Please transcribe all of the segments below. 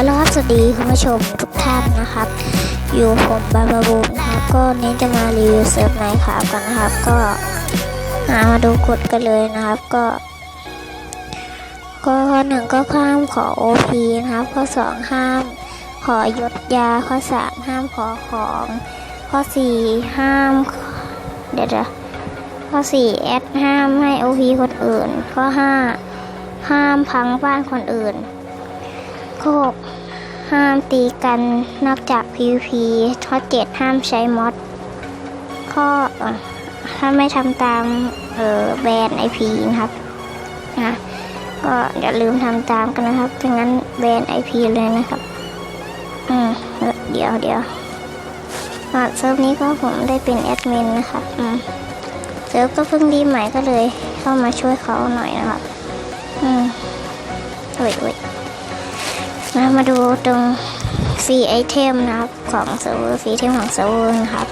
ฮัลโหลสวัสดีคุณผู้ชมทุกท่านนะครับ อยู่ผมบาบาบูนะครับ ก็เน้นจะมารีวิวเซิร์ฟไนท์ครับกันนะครับ ก็มาดูกดกันเลยนะครับก็ ก็ข้อหนึ่งก็ห้ามขอ OP นะครับ ข้อสองห้ามขอยศยาข้อสามห้ามขอของ ข้อสี่ห้ามเดี๋ยวนะข้อสี่แอดห้ามให้ OP คนอื่น ข้อห้าห้ามพังบ้านคนอื่น ก็ห้ามตีกันนอกจาก PVP ข้อเจ็ดห้ามใช้มอดข้อถ้าไม่ทำตามเออแบรนด์ IP นะครับนะก็อย่าลืมทำตามกันนะครับไม่งั้นแบรนด์ IP เลยนะครับ อืมเดี๋ยวเดี๋ยวเซิร์ฟนี้ก็ผมได้เป็นแอดมินนะครับอืมเซิร์ฟก็เพิ่งดีใหม่ก็เลยเข้ามาช่วยเขาหน่อยนะครับ อืมโอ้ยโอ้ย มามาดูตรงฟรีไอเทมนะครับของเซิร์ฟเวอร์ฟรีไอเทมของเซิร์ฟเวอร์นะครับ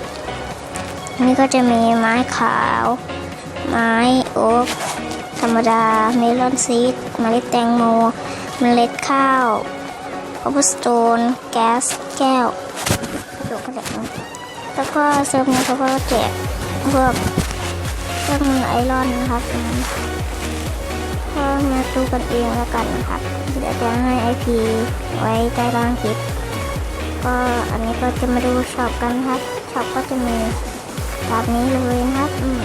นี่ก็จะมีไม้ขาว ไม้โอ๊กธรรมดา เมลอนซีดเมล็ดแตงโม เมล็ดข้าวคอ b สโตน แก๊ส แก้วจบก็แจกนะแล้วก็เซิร์ฟนี้เขาก็แจกพวกเครื่องไอรอนนะครับ มาดูกันเองแล้วกันนะครับเดี๋ยวจะให้ IP ไว้ใต้ล่างคลิป ก็อันนี้ก็จะมาดูช็อปกันครับช็อปก็จะมีแบบนี้เลยนะครับอืม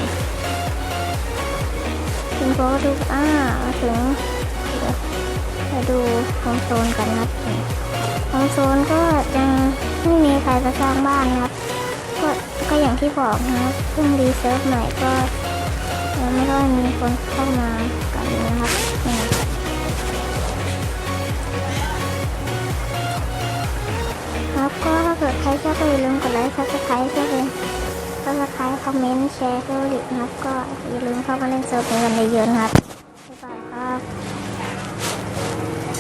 คุณโบดูอ่าถึงมาดูโฮมโซนกันนะครับโฮมโซนก็ยังไม่มีใครจะสร้างบ้านนะครับก็ก็อย่างที่บอกนะครับเพิ่งรีเซิร์ฟใหม่ก็ยังไม่ค่อยมีคนเข้ามากันนะครับ อมเมนต์แชร์ก็ลิกนะครับ ก็อย่าลืมเข้ามาเล่นเซิร์ฟนี้กันเยอะๆนะครับบ๊ายบายครับ